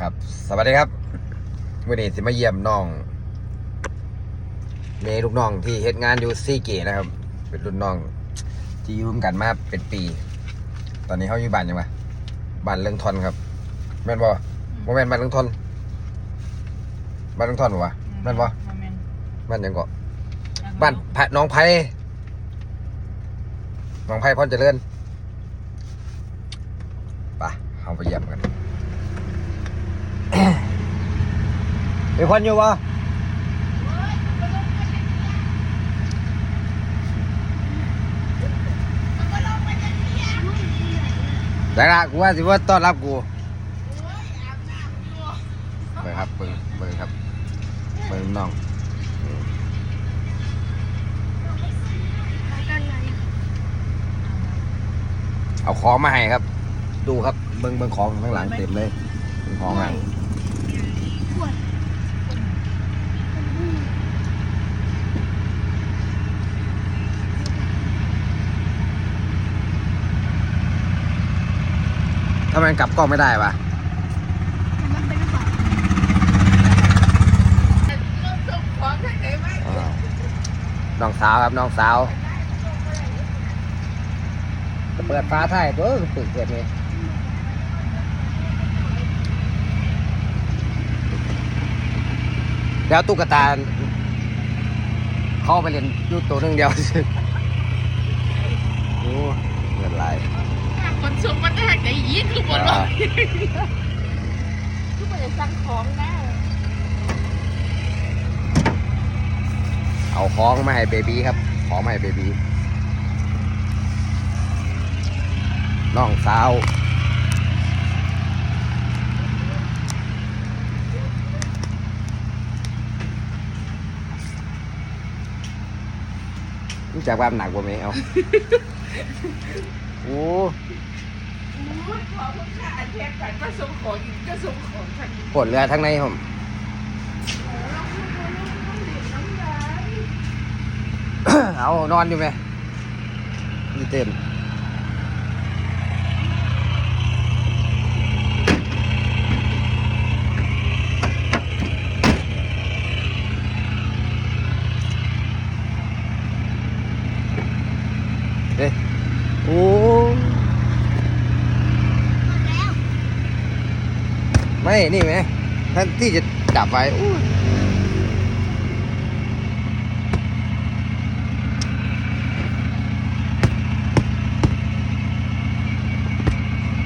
ครับ สวัสดีครับวันนี้สิมาเยี่ยมน้องเมย์ลูกน้องที่เฮ็ดงานอยู่ซีเกตนะครับ เป็นรุ่นน้องที่อยุ่ร่วมกันมาเป็นปี ตอนนี้เขาอยู่บ้านยังไงบ้านเรื่องทนครับ แม่นบ่บ่แม่นบ้านเรื่องทนบ้านเรื่องทนบ่วะแม่นบ่แม่นบ้านหยังก็บ้านพระน้องไผ่น้องไผ่พรเจริญไปเอาไปเยี่ยมกัน มีควนอยู่ปะได้ละกูว่าสิว่าต้อนรับกูเบิ่งครับเบิ่งเบิ่งครับเบิ่งน้องเอาของมาให้ครับ ดูครับเบิ่งเบิ่งของข้างหลังเต็มเลย เบิ่งของอะทำไมกลับกล้องไม่ได้วะอ้าวน้องสาวครับน้องสาวจะเปิดฟ้าท้ายตัวเปิดเปิดเลย แล้วตุ๊กตาเข้าไปเรียนอยูตัวหนึงเดียวโอ้เงินไหลายคนชมมันได้ใจยี้คือหมดเลยคือมันจะสั่งของได้เอาของมาให้เบบีครับ ของมาให้เบบีน้องสาว รู้จักว่ามันหนักกว่าไหมเอาโอ้ขอคุณค่าอันแทนกันมาส่งของอีกก็ส่งของทันปวดเรือทั้งในผมเอานอนอยู่ไหมนี่เต็ม เอ๊ะโอ้ไม่ นี่ไหมท่านที่จะจับไว้